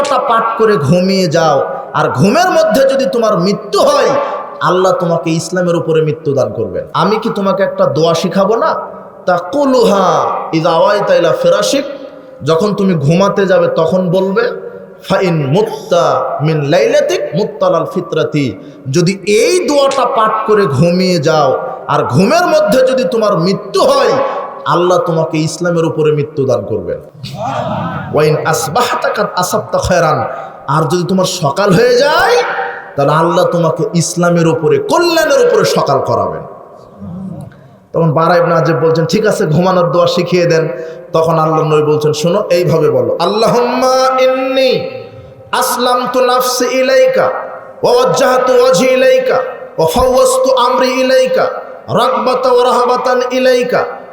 দোয়াটা পাঠ করে ঘুমিয়ে যাও। আর ঘুমের মধ্যে যদি তোমার মৃত্যু হয়, আল্লাহ তোমাকে ইসলামের উপরে মৃত্যু দান করবেন। আমি কি তোমাকে একটা দোয়া শিখাবো না? তা কুলুহা ইদ আওয়াই তাইলা ফেরাশিক। যখন তুমি ঘুমাতে যাবে, তখন বলবে, ফাইন মুত্তা মিন লাইলাতিক মুত্তালাল ফিতরাতি। যদি এই দোয়াটা পাঠ করে ঘুমিয়ে যাও, আর ঘুমের মধ্যে যদি তোমার মৃত্যু হয় আল্লাহ তোমাকে ইসলামের উপরে মৃত্যু দান করবেন। ওয়াইন আসবাহতা কাদ আসাবতা খয়রান। আর যদি তোমার সকাল হয়ে যায়, তাহলে আল্লাহ তোমাকে ইসলামের উপরে, কল্যাণের উপরে সকাল করাবেন। তখন বারাইব নাজেব বলছেন, ঠিক আছে, ঘুমানোর দোয়া শিখিয়ে দেন। তখন আল্লাহ নবী বলছেন, শোনো, এইভাবে বলো, আল্লাহুম্মা ইন্নি আসলাম তু নাফসি ইলাইকা, ওয়া ওয়াজ্জাহতু ওয়াজহি ইলাইকা, ওয়া ফাওয়াজতু আমরি ইলাইকা, রাগবাতা ওয়া রাহাবাতান ইলাইকা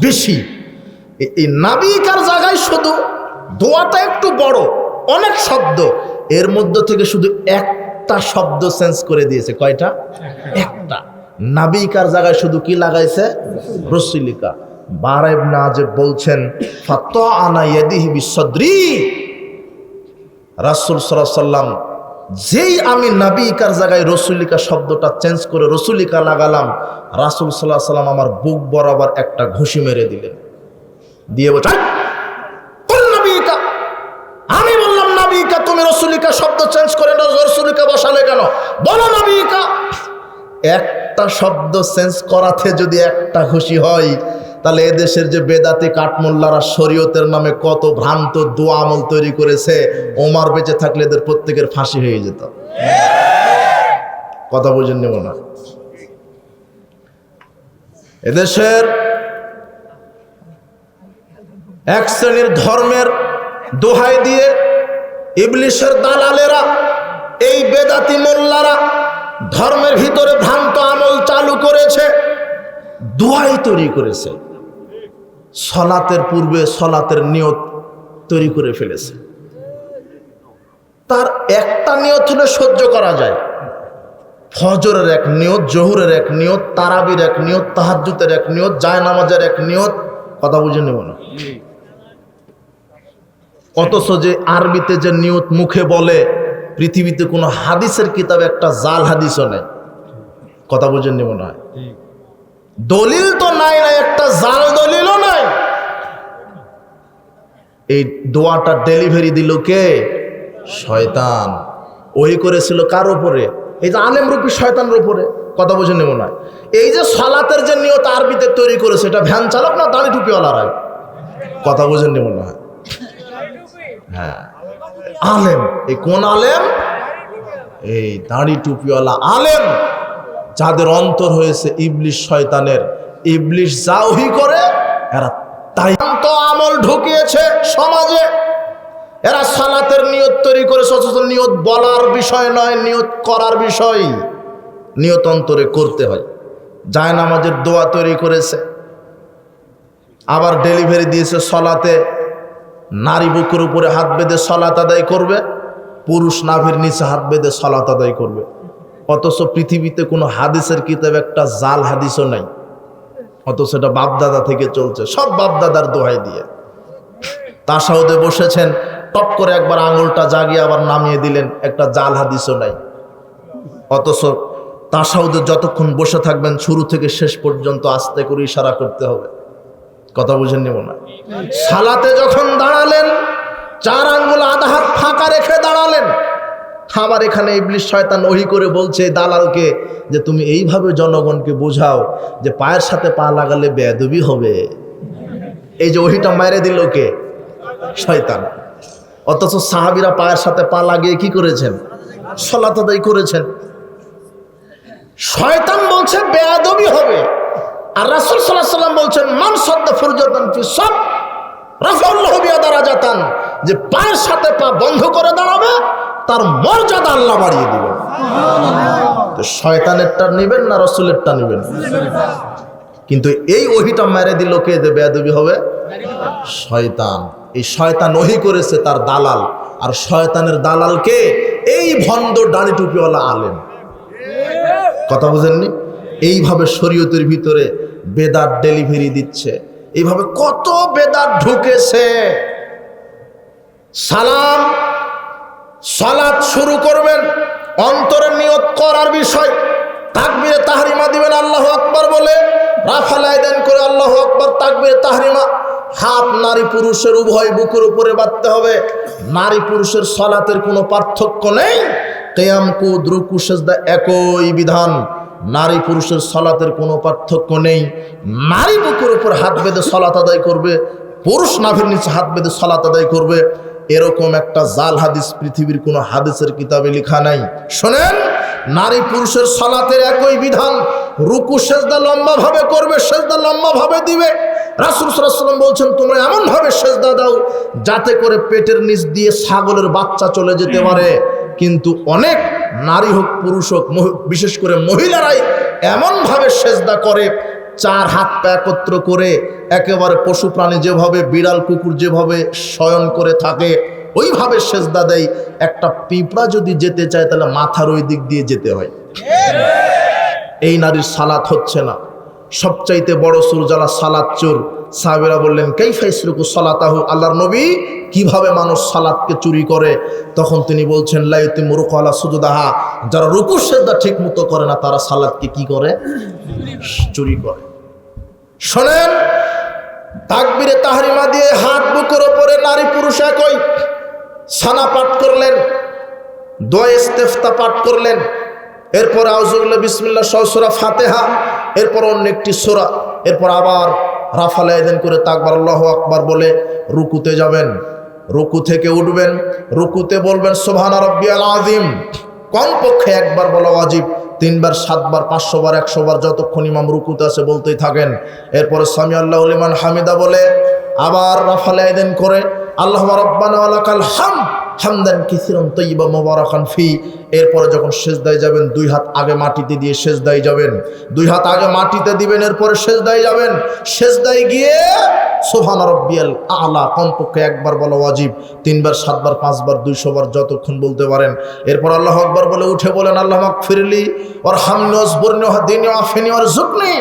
বেশি। এই নাবিকার জায়গায় শুধু দোয়াটা একটু বড়, অনেক শব্দ। এর মধ্যে থেকে শুধু একটা শব্দ সেন্স করে দিয়েছে। কয়টা? একটা। নাবিকার জায়গায় শুধু কি লাগাইছে? রসিলিকা। বারাইব না যে বলছেন ফাত আনা ইয়াদিহি বিসদরি রাসূল সাল্লাম যেই আমি নাবিকার জায়গায় রসুলিকা শব্দটা চেঞ্জ করে রসুলিকা লাগালাম, রাসূল আলাইহি সাল্লাম আমার বুক বরাবর একটা ঘুষি মেরে দিলেন দিয়ে বলছে "হাট! কোন আমি বললাম নাবিকা তুমি রসুলিকা শব্দ চেঞ্জ করে রসুলিকা বসালে বলো একটা শব্দ চেঞ্জ করাতে যদি একটা খুশি হয় তাহলে এদেশের যে বেদাতি কাঠমোল্লারা শরীয়তের নামে কত ভ্রান্ত দোয়া আমল তৈরি করেছে, ওমার বেঁচে থাকলে এদের প্রত্যেকের ফাঁসি হয়ে যেত। কথা বুঝেন নেব না এদেশের এক শ্রেণির ধর্মের দোহাই দিয়ে ইবলিশের দালালেরা, এই বেদাতি মোল্লারা ধর্মের ভিতরে ভ্রান্ত আমল চালু করেছে, দোহাই তৈরি করেছে। সলাতের পূর্বে সলাতের নিয়ত তৈরি করে ফেলেছে। তার একটা নিয়ত হলে সহ্য করা যায়। ফজরের এক নিয়ত, জহুরের এক নিয়ত, তারাবির এক নিয়ত তাহাজ্জুতের এক নিয়ত, জায়নামাজের এক নিয়ত, কথা বুঝে নেব না। অথচ যে আরবিতে যে নিয়ত মুখে বলে, পৃথিবীতে কোনো হাদিসের কিতাবে একটা জাল হাদিসও নেই। কথা বুঝে নেব না। দলিল তো নাই না, একটা জাল দলিলও এই দোয়াটা ডেলিভারি দিল কে? শয়তান। ওই করেছিল কার উপরে? এই যে আলেম রূপী শয়তানের উপরে। কথা বুঝে নেব না। এই যে সলাতের যে নিয়ত আরবিতে তৈরি করেছে, এটা ভ্যান চালক না দাড়ি টুপিওয়ালারাই কথা বুঝে নেব না। হ্যাঁ। আলেম। এই কোন আলেম? এই দাড়ি টুপিওয়ালা আলেম, যাদের অন্তর হয়েছে ইবলিশ শয়তানের। ইবলিশ যা জাউহি করে, এরা তাই আমল ঢুকিয়েছে সমাজে। এরা সালাতের নিয়ত তৈরি করেছে অথচ নিয়ত বলার বিষয় নয়, নিয়ত করার বিষয়। নিয়ত অন্তরে করতে হয়। জায়নামাজের দোয়া তৈরি করেছে। আবার ডেলিভারি দিয়েছে সলাতে। নারী বুকের উপরে হাত বেঁধে সলাত আদায় করবে। পুরুষ নাভির নিচে হাত বেঁধে সলাত আদায় করবে। অথচ পৃথিবীতে কোনো হাদিসের কিতাব একটা জাল হাদিসও নাই। অথচ এটা বাপদাদা থেকে চলছে। সব বাপদাদার দোহাই দিয়ে। তাসাউদে বসেছেন, টপ করে একবার আঙুলটা জাগিয়ে আবার নামিয়ে দিলেন, একটা জাল হাদিসও নাই। অথচ তাসাউদে যতক্ষণ বসে থাকবেন, শুরু থেকে শেষ পর্যন্ত আস্তে করে ইশারা করতে হবে। কথা বুঝে নেব না সালাতে যখন দাঁড়ালেন, চার আঙ্গুল আধা হাত ফাঁকা রেখে দাঁড়ালেন আবার এখানে ইবলিশ শয়তান ওহি করে বলছে, দালালকে, যে তুমি এইভাবে জনগণকে বোঝাও যে পায়ের সাথে পা লাগালে বেদবি হবে। এই যে ওহিটা মারে দিল কে? শয়তান। অথচ সাহাবিরা পায়ের সাথে পা লাগিয়ে কি করেছেন? সলাত আদায় করেছেন। শয়তান বলছে, বেয়াদবি হবে। আর রাসূল আলাইহি সাল্লাম বলছেন, মান সদ্দা ফুরজাতান ফি সব রাফাউল্লাহ বিয়া দারাজাতান যে পায়ের সাথে পা বন্ধ করে দাঁড়াবে তার মর্যাদা আল্লাহ বাড়িয়ে দিবেন। তো শয়তানেরটা নেবেন না রসুলেরটা নেবেন? কিন্তু এই ওহিটা মেরে দিল কে যে বেয়াদবি হবে? শয়তান। এই শয়তান ওহি করেছে তার দালাল। আর শয়তানের দালালকে এই ভণ্ড ডানি টুপিওয়ালা আলেম। কথা বুঝেননি? এইভাবে শরীয়তের ভিতরে বেদার ডেলিভারি দিচ্ছে। এইভাবে কত বেদার ঢুকেছে। সালাম সালাত শুরু করবেন অন্তরের নিয়ত করার বিষয়। তাকবিরে তাহরিমা দিবেন, আল্লাহ আকবার বলে। রাফালাই দেন করে আল্লাহ আকবার তাকবিরে তাহরিমা। হাত নারী পুরুষের উভয় বুকের উপরে বাঁধতে হবে। নারী পুরুষের সলাতের কোনো পার্থক্য নেই। কেয়াম, কুদ, রুকু, সেজদা একই বিধান। নারী পুরুষের সলাতের কোনো পার্থক্য নেই। নারী বুকের উপর হাত বেঁধে সলাত আদায় করবে। পুরুষ নাভির নিচে হাত বেঁধে সলাত আদায় করবে। এরকম একটা জাল হাদিস পৃথিবীর কোনো হাদিসের কিতাবে লেখা নাই। শোনেন, নারী পুরুষের সলাতের একই বিধান, রুকু সেজদা লম্বা ভাবে করবে, সেজদা লম্বা ভাবে দিবে। রাসুল সাল্লাম বলছেন, তোমরা এমন ভাবে সেজদা দাও যাতে করে পেটের নিচ দিয়ে ছাগলের বাচ্চা চলে যেতে পারে। কিন্তু অনেক নারী হোক, পুরুষ হোক বিশেষ করে মহিলারাই এমনভাবে সেজদা করে চার হাত পা একত্র করে একেবারে পশু প্রাণী যেভাবে, বিড়াল, কুকুর যেভাবে শয়ন করে থাকে, ওইভাবে সেজদা দেয়। একটা পিঁপড়া যদি যেতে চায়, তাহলে মাথার ওই দিক দিয়ে যেতে হয়। এই নারীর সালাত হচ্ছে না। সবচাইতে বড় সুর যারা সালাত চোর, সাহাবেরা বললেন কেই ফাইসরুকু সালাতাহু আল্লাহর নবী? কীভাবে মানুষ সালাতকে চুরি করে? তখন তিনি বলছেন লাইতি মুরুকালা সুজুদাহা। যারা রুকু সেদ্ধা ঠিক মতো করে না, তারা সালাদকে কি করে? চুরি করে। শোনেন, তাকবিরে তাহারিমা দিয়ে হাত বুকের ওপরে নারী পুরুষ একই সানা পাঠ করলেন, দোয়া পাঠ করলেন, এরপর আউজুল্লাহ বিসমিল্লা সহসুরা ফাতেহা, এরপর অন্য একটি সোরা, এরপর আবার রাফাল আয়দেন করে তাকবার আল্লাহ আকবার বলে রুকুতে যাবেন, রুকু থেকে উঠবেন, রুকুতে বলবেন সোভানা রব্বিয়াল আজিম কমপক্ষে একবার বলা ওয়াজিব। তিনবার, সাতবার পাঁচশো বার একশো বার যতক্ষণ ইমাম রুকুতে আছে বলতেই থাকেন। এরপরে সামি আল্লাহ হামিদা বলে, আবার রাফালে আয়দিন করে আল্লাহ রব্বানা আলাকাল হাম হামদান কিসিরন তৈবা মোবারকান ফি। এরপরে যখন সেজদায় যাবেন, দুই হাত আগে মাটিতে দিয়ে সেজদায় যাবেন। দুই হাত আগে মাটিতে দিবেন, এরপরে সেজদায় যাবেন। সেজদায় গিয়ে সোফান রব্বিয়াল আলা, কমপক্ষে একবার বলা ওয়াজিব। তিনবার, সাতবার, পাঁচবার দুইশো বার যতক্ষণ বলতে পারেন। এরপর আল্লাহ আকবার বলে, উঠে বলেন, আল্লাহ মাক ফিরলি ওর হামনস বর্ণিও দিনী আফিনী ওর জুকনি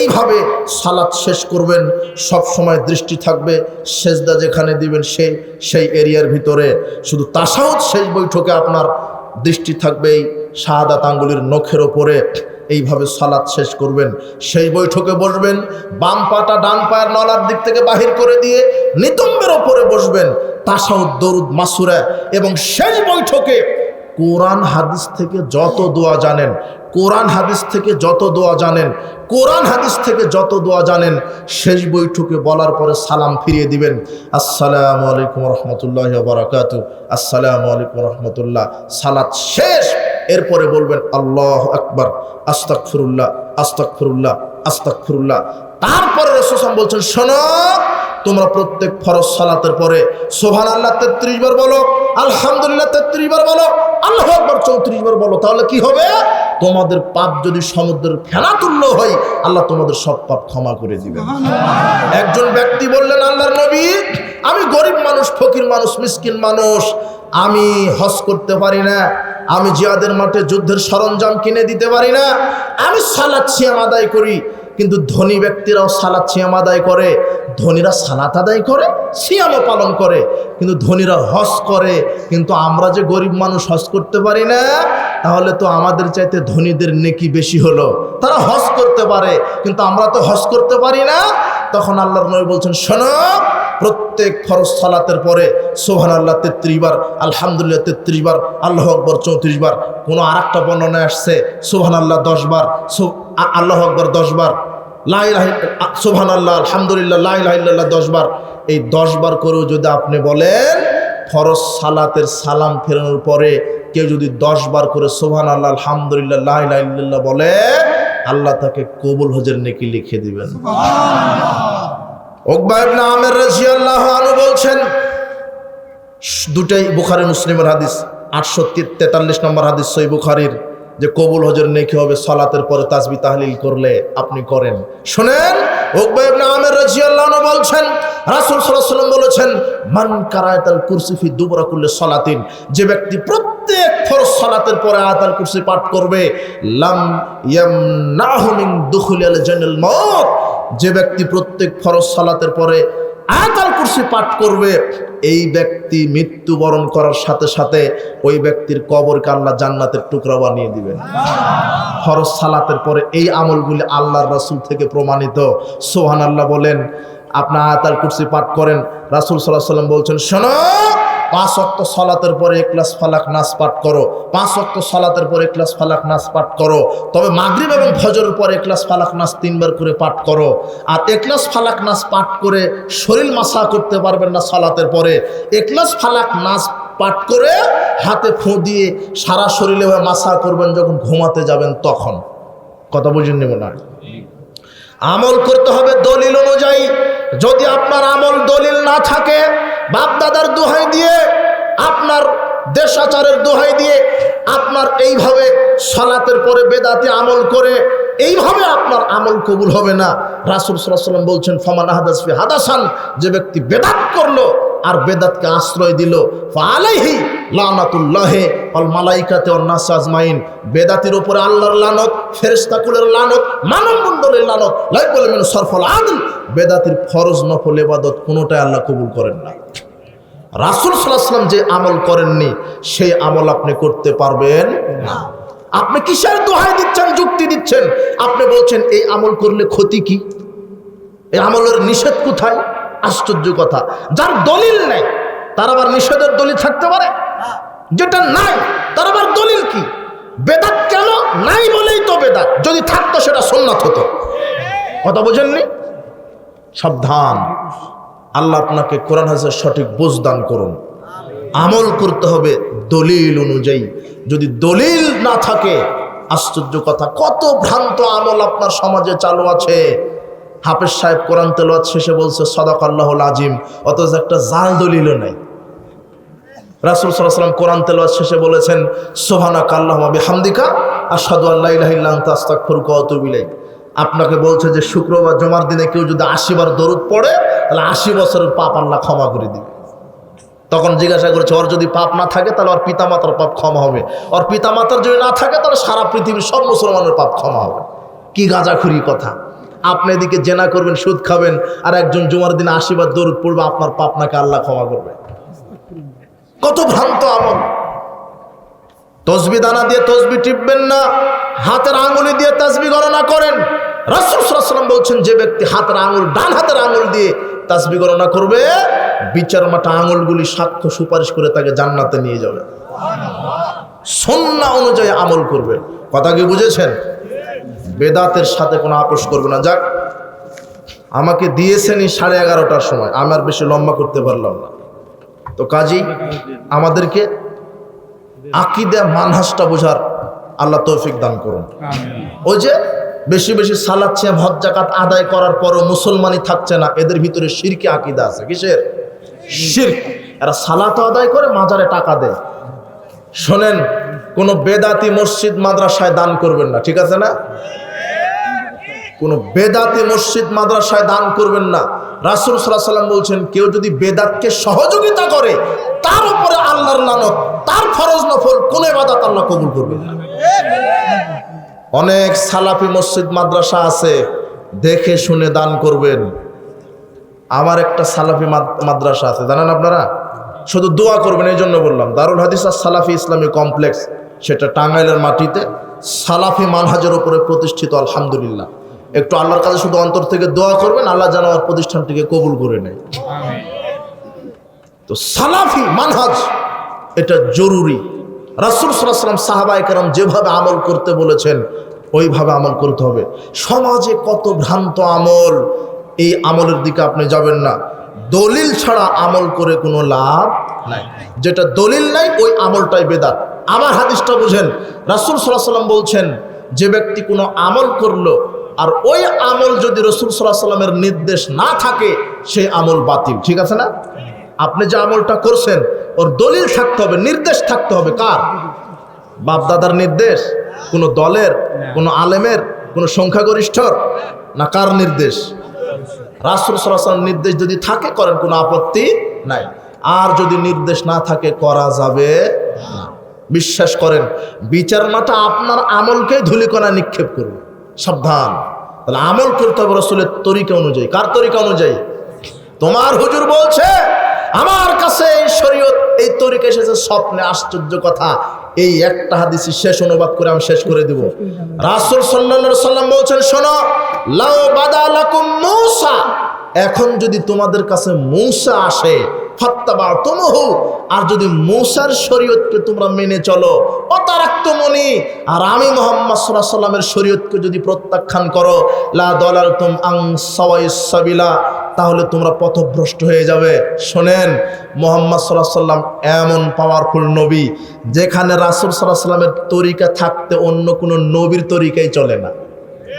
এইভাবে সালাত শেষ করবেন, সব সময় দৃষ্টি থাকবে, সেজদা যেখানে দিবেন সেই সেই এরিয়ার ভিতরে। শুধু তাসাউদ শেষ বৈঠকে আপনার দৃষ্টি থাকবে এই শাহাদাত আঙ্গুলির নখের ওপরে। এইভাবে সালাদ শেষ করবেন, সেই বৈঠকে বসবেন, বাম পাটা ডান পায়ের নলার দিক থেকে বাহির করে দিয়ে নিতম্বের ওপরে বসবেন। তাসাউদ, দরুদ, মাসুরা এবং সেই বৈঠকে কোরআন হাদিস থেকে যত দোয়া জানেন, কোরআন হাদিস থেকে যত দোয়া জানেন, কোরআন হাদিস থেকে যত দোয়া জানেন, শেষ বৈঠকে বলার পরে সালাম ফিরিয়ে দিবেন। আসসালামু আলাইকুম রহমতুল্লাহ বারাকাত আসসালামু আলাইকুম রহমতুল্লাহ সালাত শেষ। এরপরে বলবেন, আল্লাহ আকবার। আস্তাকফিরুল্লাহ আস্তাকফিরুল্লাহ আস্তাকফিরুল্লাহ তারপরে রসুসাম বলছেন শোনো তোমরা প্রত্যেক ফরজ সালাতের পরে সোভান আল্লাহ তেত্রিশ বার বলো আলহামদুলিল্লাহ তেত্রিশ বার বলো আল্লাহ আকবর চৌত্রিশ বার বলো তাহলে কি হবে? তোমাদের পাপ যদি সমুদ্রের ফেনা তুল্য হয় আল্লাহ তোমাদের সব পাপ ক্ষমা করে দিবেন। একজন ব্যক্তি বললেন আল্লাহর নবী আমি গরিব মানুষ ফকির মানুষ মিসকিন মানুষ আমি হজ করতে পারি না আমি জিয়াদের মাঠে যুদ্ধের সরঞ্জাম কিনে দিতে পারি না আমি সালাদ সিয়াম আদায় করি কিন্তু ধনী ব্যক্তিরাও সালাদ শিয়াম আদায় করে, ধনীরা সালাত আদায় করে, সিয়ামও পালন করে। কিন্তু ধনীরা হস করে, কিন্তু আমরা যে গরিব মানুষ হস করতে পারি না, তাহলে তো আমাদের চাইতে ধনীদের নেকি বেশি হলো। তারা হস করতে পারে, কিন্তু আমরা তো হস করতে পারি না। তখন আল্লাহর নবী বলছেন, শোনো প্রত্যেক ফরজ সালাতের পরে সোহান আল্লাহ তেত্রিশ বার, আলহামদুলিল্লাহ তেত্রিশ বার, আল্লাহ আকবর চৌত্রিশ বার, কোনো আর একটা বর্ণনায় আসছে সোহান আল্লাহ দশ বার আল্লাহ আকবর দশ বার সোহান আল্লাহ আলহামদুলিল্লাহ লাই লাহিল্লাহ দশ বার। এই দশ বার করেও যদি আপনি বলেন, ফরজ সালাতের সালাম ফেরানোর পরে কেউ যদি দশ বার করে সোহান আল্লাহ আলহামদুলিল্লাহ লাই লাহিল্লাহ বলে, আল্লাহ তাকে কবুল হজের নেকি লিখে দিবেন। আমের আনহু বলছেন, দুটাই বুখারী মুসলিমের হাদিস, আটশো তেতাল্লিশ নম্বর হাদিস সই বুখারির, যে কবুল হজের নেকি হবে, সলাতের পরে তাসবি তাহলিল করলে আপনি করেন। শোনেন আমির আনহু বলছেন, রাসূল বলেছেন, মান সলাতিন যে ব্যক্তি প্রত্যেক সালাতের পরে পাঠ করবে জান্নাল মাউত যে ব্যক্তি প্রত্যেক ফরজ সালাতের পরে আয়াতাল কুরসি পাঠ করবে, এই ব্যক্তি মৃত্যুবরণ করার সাথে সাথে ওই ব্যক্তির কবরকে আল্লাহ জান্নাতের টুকরা বানিয়ে দিবেন। ফরজ সালাতের পরে এই আমলগুলি আল্লাহর রাসূল থেকে প্রমাণিত। সোহান আল্লাহ বলেন আপনার আয়াতাল কুরসি পাঠ করেন, রাসূল সাল্লাহ সাল্লাম বলছেন, শোনো পাঁচ অক্ত সলাতের পরে একলাস ফালাক নাচ পাঠ করো। পাঁচ অক্ত সলাতের পরে একলাস ফালাক নাচ পাঠ করো। তবে মাগরিব এবং ফজরের পরে একলাস ফালাক নাচ তিনবার করে পাঠ করো। আর একলাস ফালাক নাচ পাঠ করে শরীর মাসা করতে পারবেন না সলাতের পরে। একলাস ফালাক নাচ পাঠ করে হাতে ফোঁ দিয়ে সারা শরীরে মাসা করবেন যখন ঘুমাতে যাবেন তখন। কথা বুঝেননি মনে হয়? আমল করতে হবে দলিল অনুযায়ী। যদি আপনার আমল দলিল না থাকে বাপদাদার দোহাই দিয়ে, আপনার দেশাচারের দোহাই দিয়ে, আপনার এইভাবে সলাতের পরে বেদাতে আমল করে, এইভাবে আপনার আমল কবুল হবে না। রাসুল সাল্লাম বলছেন, ফমান আহাদাসফি হাদাসান যে ব্যক্তি বেদাত করল আর বেদাতকে আশ্রয় দিল। আলাইহি লানাতুল্লাহে অল মালাইকাতে অন্নাস আজমাইন। বেদাতির উপরে আল্লাহর লানত ফেরেস্তাকুলের লানত মানব মণ্ডলের লানত লাইক বলে মেনু সরফল আদল। বেদাতির ফরজ নফল এবাদত কোনোটাই আল্লাহ কবুল করেন না। রাসুল সাল্লাহাম যে আমল করেননি, সেই আমল আপনি করতে পারবেন না। আপনি কিসের দোহাই দিচ্ছেন, যুক্তি দিচ্ছেন? আপনি বলছেন, এই আমল করলে ক্ষতি কি? এই আমলের নিষেধ কোথায়? আশ্চর্য কথা। যার দলিল নেই, তার আবার নিষেধের দলিল থাকতে পারে? যেটা নাই, তার আবার দলিল কি? বেদাত কেন? নাই বলেই তো বেদাত। যদি থাকতো সেটা সোননাথ হতো। কথা বোঝেননি? সাবধান। আল্লাহ আপনাকে কোরআন হাজার সঠিক বুঝদান করুন। আমল করতে হবে দলিল অনুযায়ী। যদি দলিল না থাকে, আশ্চর্য কথা, কত ভ্রান্ত আমল আপনার সমাজে চালু আছে? হাফেজ সাহেব কোরআন তেলোয়াত শেষে বলছে সদাক আল্লাহ আজিম অথচ একটা জাল দলিলও নেই। রাসুল সাল্লাম কোরআন তেলোয়াত শেষে বলেছেন সোহানা কাল্লাহ হামদিকা আসাদু আল্লাহ আস্তাক ফরুক আপনাকে বলছে যে, শুক্রবার, জমার দিনে কেউ যদি আশিবার দরুদ পড়ে, তাহলে আশি বছরের পাপ আল্লাহ ক্ষমা করে দিবে। তখন জিজ্ঞাসা করেছে, ওর যদি পাপ না থাকে, তাহলে ওর পিতামাতার পাপ ক্ষমা হবে। ওর পিতামাতার যদি না থাকে, তাহলে সারা পৃথিবীর সব মুসলমানের পাপ ক্ষমা হবে। কি গাঁজাখুরি কথা। আপনি এদিকে জেনা করবেন, সুদ খাবেন, আর একজন জুমার দিনে আশীর্বাদ, দরুদ পড়বে, আপনার পাপনাকে আল্লাহ ক্ষমা করবে। কত ভ্রান্ত আমল। তসবি দানা দিয়ে তসবি টিপবেন না, হাতের আঙুলি দিয়ে তসবি গণনা করেন। রাসুল সাল্লাম বলছেন, যে ব্যক্তি হাতের আঙুল, ডান হাতের আঙুল দিয়ে তাসবি গণনা করবে, বিচার মাঠা আঙুলগুলি সাক্ষ্য সুপারিশ করে তাকে জান্নাতে নিয়ে যাবে। সন্না অনুযায়ী আমল করবে। কথা কি বুঝেছেন? বেদাতের সাথে কোনো আপোষ করবে না। যাক আমাকে দিয়েছেনই সাড়ে এগারোটার সময়। আমি আর বেশি লম্বা করতে পারলাম না। তো কাজী আমাদেরকে আকিদা মানহাসটা বোঝার আল্লাহ তৌফিক দান করুন। ওই যে বেশি বেশি সালাচ্ছে হজ জাকাত আদায় করার পরও মুসলমানই থাকছে না। এদের ভিতরে শিরকে আকিদা আছে। কিসের? শির্ক। এরা সালাত আদায় করে মাজারে টাকা দেয়। শোনেন কোন বেদাতি মসজিদ মাদ্রাসায় দান করবেন না। ঠিক আছে না? কোন বেদাতি মসজিদ মাদ্রাসায় দান করবেন না। রাসুল সাল্লাম বলছেন, কেউ যদি বেদাতকে সহযোগিতা করে, তার উপরে আল্লাহর লানত, তার ফরজ নফল, কোন এবাদাত আল্লাহ কবুল করবে অনেক সালাফি মসজিদ মাদ্রাসা আছে, দেখে শুনে দান করবেন। আমার একটা সালাফি মাদ্রাসা আছে, জানেন আপনারা? শুধু দোয়া করবেন, এই জন্য বললাম, দারুল হাদিস আর সালাফি ইসলামী কমপ্লেক্স, সেটা টাঙ্গাইলের মাটিতে সালাফি মানহাজের উপরে প্রতিষ্ঠিত, আলহামদুলিল্লাহ। একটু আল্লাহর কাছে শুধু অন্তর থেকে দোয়া করবেন আল্লাহ যেন আমার প্রতিষ্ঠানটিকে কবুল করে নেয়। তো সালাফি মানহাজ এটা জরুরি। রাসুল সাল্লাম সাহাবা একরাম যেভাবে আমল করতে বলেছেন ওইভাবে আমল করতে হবে। সমাজে কত ভ্রান্ত আমল এই আমলের দিকে আপনি যাবেন না। দলিল ছাড়া আমল করে কোনো লাভ নাই। যেটা দলিল নাই ওই আমলটাই বেদাত। আমার হাদিসটা বুঝেন রাসুল সাল্লাহ সাল্লাম বলছেন যে ব্যক্তি কোনো আমল করল আর ওই আমল যদি রসুল সাল্লাহ সাল্লামের নির্দেশ না থাকে, সেই আমল বাতিল, ঠিক আছে না? আপনি যে আমলটা করছেন, ওর দলিল থাকতে হবে, নির্দেশ থাকতে হবে কার? বাপদাদার নির্দেশ, কোনো দলের, কোনো আলেমের, কোনো সংখ্যাগরিষ্ঠর, না কার নির্দেশ? রাসুল সরাসর নির্দেশ যদি থাকে, করেন, কোনো আপত্তি নাই। আর যদি নির্দেশ না থাকে, করা যাবে বিশ্বাস করেন বিচারনাটা আপনার আমলকেই ধুলিকণা নিক্ষেপ করবে। সাবধান। তাহলে আমল করতে হবে রসুলের তরিকা অনুযায়ী। কার তরিকা অনুযায়ী? তোমার হুজুর বলছে, আমার কাছে এই শরীয়ত, এই তরিকা এসেছে স্বপ্নে আশ্চর্য কথা। এই একটা হাদিসি শেষ অনুবাদ করে আমি শেষ করে দেব। রাসুল সাল্লা সাল্লাম বলছেন, শোনো, লাউ বাদালাকুম মূসা। এখন যদি তোমাদের কাছে মূসা আসে ফাত্তাবা তুমহু আর যদি মূসার শরীয়তকে তোমরা মেনে চলো অতারাক্ত মনি আর আমি মোহাম্মদ সাল্লাহ সাল্লামের শরীয়তকে যদি প্রত্যাখ্যান করো, লা দলাল তুম আং সওয়াই সাবিলা, তাহলে তোমরা পথভ্রষ্ট হয়ে যাবে। শোনেন, মোহাম্মদ সাল্লাহ সাল্লাম এমন পাওয়ারফুল নবী, যেখানে রাসুল সাল্লাহ সাল্লামের তরিকা থাকতে অন্য কোনো নবীর তরিকাই চলে না।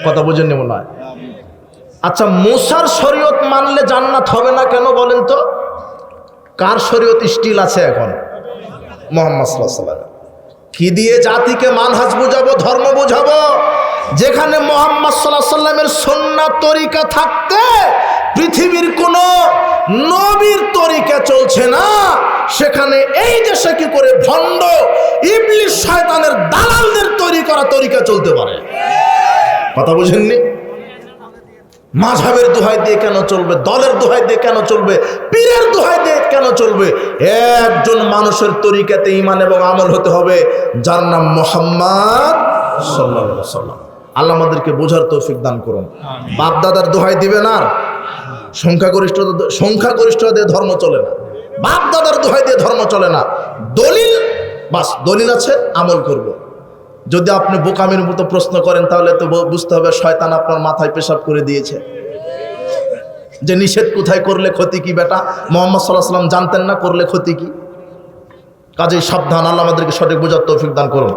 কথা বুঝেন মনে হয়? আচ্ছা মুসার শরীয়ত মানলে জান্নাত হবে না কেন বলেন তো? কার শরীয়ত স্টিল আছে এখন? মোহাম্মদ সাল্লাহ কি দিয়ে জাতিকে মানহাজ বুঝাবো, ধর্ম বুঝাবো? যেখানে মোহাম্মদ সাল্লাহ সাল্লামের সন্না তরিকা থাকতে পৃথিবীর কোন নবীর তরিকা চলছে না, সেখানে এই দেশে কি করে ভণ্ড ইবলিশ শয়তানের দালালদের তৈরি করা তরিকা চলতে পারে? কথা বুঝেননি? মাঝাবের দোহাই দিয়ে কেন চলবে? দলের দোহাই দিয়ে কেন চলবে? পীরের দোহাই দিয়ে কেন চলবে? একজন মানুষের তরিকাতে ইমান এবং আমল হতে হবে। যার নাম মোহাম্মদ সাল্লাল্লাহু সাল্লাম আল্লাহ আমাদেরকে বোঝার তৌফিক দান করুন। বাপ দাদার দোহাই দিবেন আর? সংখ্যাগরিষ্ঠ সংখ্যাগরিষ্ঠদের ধর্ম চলে না। বাপ দাদার দোহাই দিয়ে ধর্ম চলে না। দলিল বাস দলিল আছে আমল করব। যদি আপনি বোকামের মতো প্রশ্ন করেন, তাহলে তো বুঝতে হবে শয়তান আপনার মাথায় পেশাব করে দিয়েছে। যে নিষেধ কোথায় করলে ক্ষতি কি বেটা? মোহাম্মদ সাল্লাহ সাল্লাম জানতেন না করলে ক্ষতি কি? কাজেই সাবধান, আল্লাহ আমাদেরকে সঠিক বোঝার তৌফিক দান করুন।